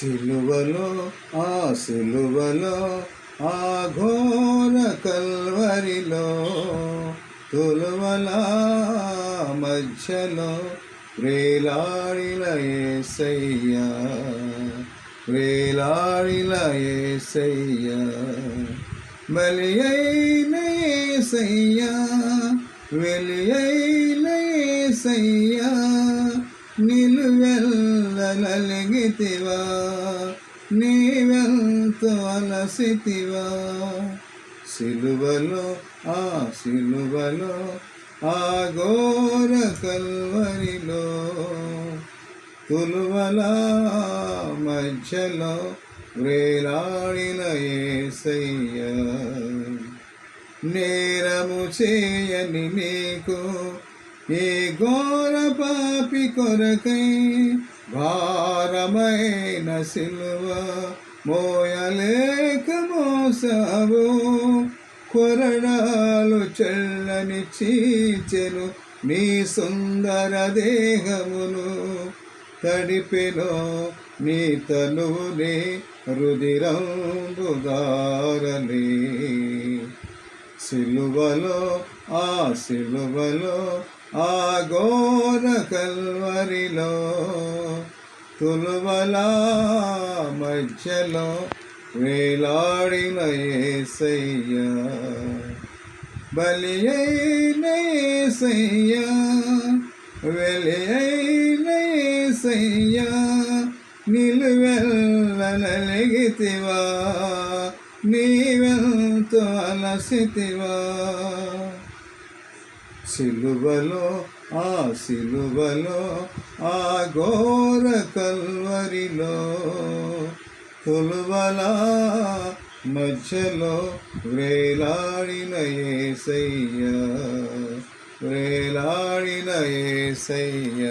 సిలువలో ఆ సిలువలో ఆ ఘోర కల్వరిలో తులువల మధ్యలో వేలాడిల ఏసయ్యా వేలాడిల ఏసయ్యా బలి అయిన ఏసయ్యా వెలి అయిన ఏసయ్యా నిలువెల్లలిగితివా నీవెంత అలసితివా? సిలువలో ఆ సిలువలో ఆ ఘోర కల్వరిలో తులువల మధ్యలో వేలాడిన ఏసయ్య. నేరము చేయని నీకు ఏ ఘోర పాపి కొరకై భారమైన సిలువ మోయలేక మోసావు. కొరడాలు చెల్లని చీచెను నీ సుందర దేహమును తడిపెలో నీ తనువుని రుదిరంబుదారని సిలువలో ఆ సిలువలో ఆ ఘోర కల్వరిలో తులువల మధ్యలో వేలాడిన ఏసయ్య. బలి అయిన ఏసయ్యా వెలి అయిన ఏసయ్యా నిలువెల్లలిగితివా నీవెంతో అలసితివా. సిలువలో ఆ సిలువలో ఆ ఘోర కల్వరిలో కొలువల మధ్యలో వేలాడిన ఏసయ్య వేలాడిన ఏసయ్య.